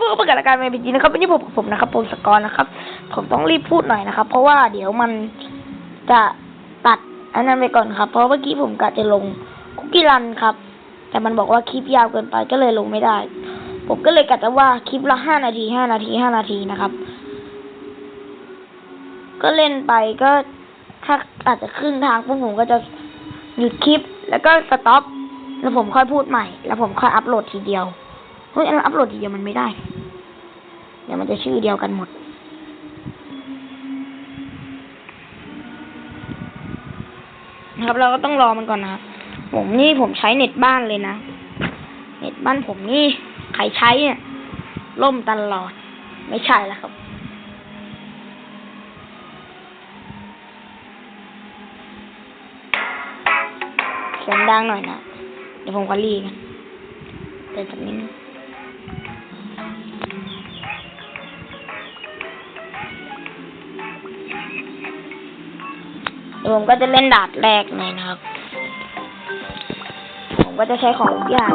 พวกประกาศการณ์ในปีจีนะครับวันนี้ผมผมนะครับผมสกอร์นะครับ ผมต้องรีบพูดหน่อยนะครับ เพราะว่าเดี๋ยวมันจะตัดอันนั้นไปก่อนครับ เพราะเมื่อกี้ผมกะจะลงคุกกี้รันครับ แต่มันบอกว่าคลิปยาวเกินไปก็เลยลงไม่ได้ ผมก็เลยกะจะว่าคลิปละห้านาทีห้านาทีห้านาทีนะครับ ก็เล่นไปก็ถ้าอาจจะครึ่งทางพวกผมก็จะหยุดคลิป แล้วก็สต็อปแล้วผมค่อยพูดใหม่ แล้วผมค่อยอัปโหลดทีเดียว เฮ้ยอันอัปโหลดทีเดียวมันไม่ได้ ดี๋ยวมันจะชื่อเดียวกันหมด นะครับ เราก็ต้องรอมันก่อนนะครับผมนี่ผมใช้เน็ตบ้านเลยนะ เน็ตบ้านผมนี่ใครใช้เนี่ยล่มตลอด ไม่ใช่แล้วครับ เสียงดังหน่อยนะ เดี๋ยวผมก็รีกันเดี๋ยวจากนี้นะเดี๋ยว ผมก็จะเล่นดาดแรกเลยนะครับ ผมก็จะใช้ของทุกอย่าง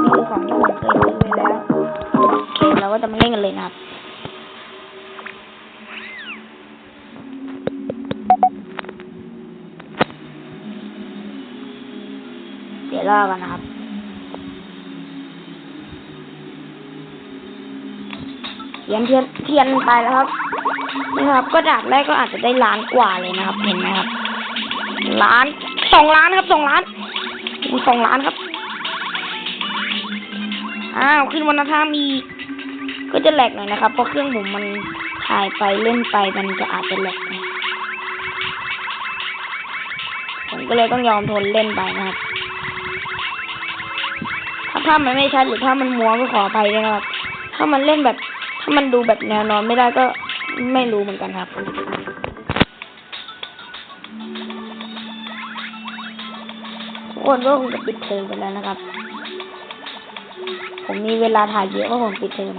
นี่คือของที่ผมเคยซื้อไปแล้ว โอเค เราก็จะมาเล่นกันเลยนะครับเดี๋ยวรอกันนะครับ เทียนเทียนเทียนไปแล้วครับนะครับ ก็ดาบแรกก็อาจจะได้ล้านกว่าเลยนะครับ เห็นไหมครับ ล้านสองล้านครับสองล้านอู้สองล้านครับ อ้าวขึ้นวันท่ามี ก็จะแหลกหน่อยนะครับ เพราะเครื่องผมมันถ่ายไปเล่นไปมันจะอาจจะแหลกนะผมก็เลยต้องยอมทนเล่นไปนะครับ ถ้าภาพมันไม่ชัดหรือถ้ามันมัวก็ขออภัยนะครับ ถ้ามันเล่นแบบ ถ้ามันดูแบบแนวนอนไม่ได้ก็ไม่รู้เหมือนกันครับ ทุกคนก็คงจะปิดเทอมกันแล้วนะครับ ผมมีเวลาถ่ายเยอะเพราะผมปิดเทอม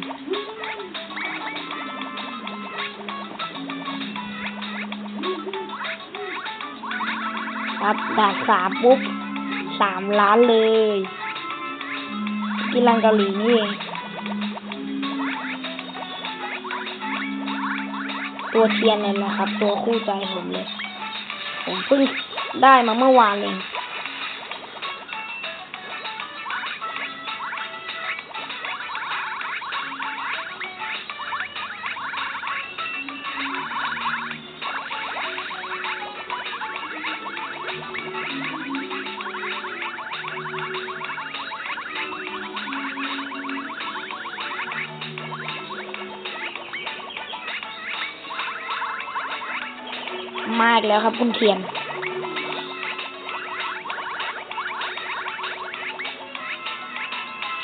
ครับด่าสามปุ๊บสามล้านเลยกินรังเกาหลีนี่เอง ตัวเทียนเนี่ยนะครับ ตัวคู่ใจผมเลย ผมเพิ่งได้มาเมื่อวานเอง มากแล้วครับ คุณเทียน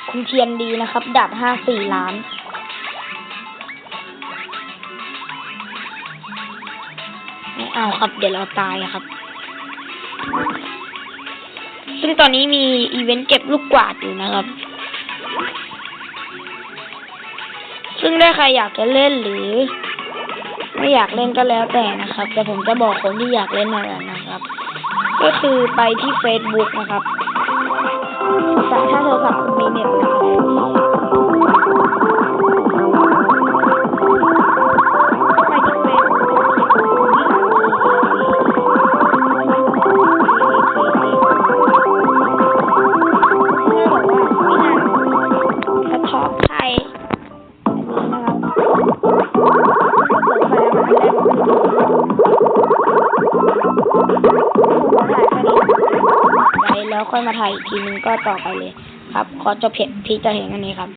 คุณเทียนดีนะครับ ดับห้าสี่ล้านไม่เอาครับ เดี๋ยวเราตายอะครับ ซึ่งตอนนี้มีอีเวนต์เก็บลูกกวาดอยู่นะครับซึ่งถ้าใครอยากจะเล่นหรือ ไม่อยากเล่นก็แล้วแต่นะครับ แต่ผมจะบอกคนที่อยากเล่นอะไรนะครับ ก็คือไปที่ Facebook นะครับถ้าโทรศัพท์คุณมีเน็ตไป แล้วค่อยมาถ่ายอีกทีนึงก็ต่อไปเลยครับ ขอจบเพจพีจะเห็นอันนี้ครับ